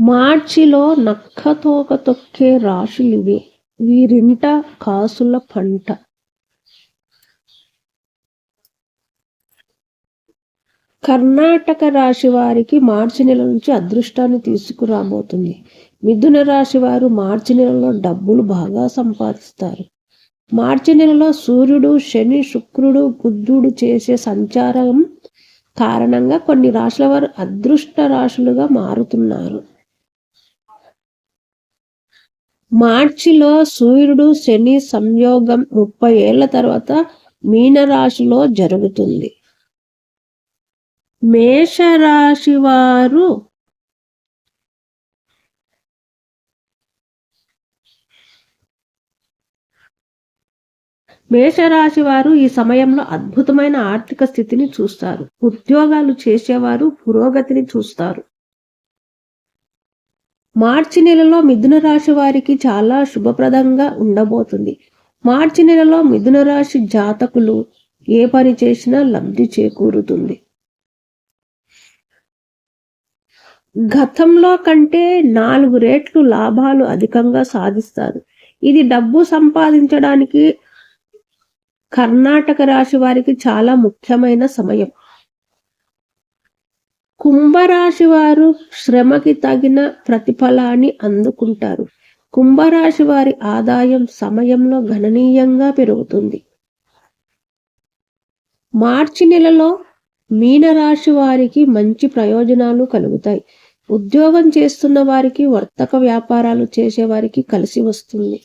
మార్చిలో నక్కతోక తొక్కే రాశులివే. వీరింట కాసుల పంట. కర్ణాటక రాశి వారికి మార్చి నెల నుంచి అదృష్టాన్ని తీసుకురాబోతుంది. మిథున రాశి వారు మార్చి నెలలో డబ్బులు బాగా సంపాదిస్తారు. మార్చి నెలలో సూర్యుడు శని శుక్రుడు బుద్ధుడు చేసే సంచారం కారణంగా కొన్ని రాశుల వారు అదృష్ట రాశులుగా మారుతున్నారు. మార్చిలో సూర్యుడు శని సంయోగం ముప్పై ఏళ్ళ తర్వాత మీనరాశిలో జరుగుతుంది. మేషరాశి వారు మేషరాశి వారు ఈ సమయంలో అద్భుతమైన ఆర్థిక స్థితిని చూస్తారు. ఉద్యోగాలు చేసేవారు పురోగతిని చూస్తారు. మార్చి నెలలో మిథున రాశి వారికి చాలా శుభప్రదంగా ఉండబోతుంది. మార్చి నెలలో మిథున రాశి జాతకులు ఏ పని చేసినా లబ్ధి చేకూరుతుంది. గతంలో కంటే నాలుగు రేట్లు లాభాలు అధికంగా సాధిస్తారు. ఇది డబ్బు సంపాదించడానికి కర్ణాటక రాశి వారికి చాలా ముఖ్యమైన సమయం. కుంభరాశి వారు శ్రమకి తగిన ప్రతిఫలాన్ని అందుకుంటారు. కుంభరాశి వారి ఆదాయం సమయంలో గణనీయంగా పెరుగుతుంది. మార్చి నెలలో మీనరాశి వారికి మంచి ప్రయోజనాలు కలుగుతాయి. ఉద్యోగం చేస్తున్న వారికి వర్తక వ్యాపారాలు చేసేవారికి కలిసి వస్తుంది.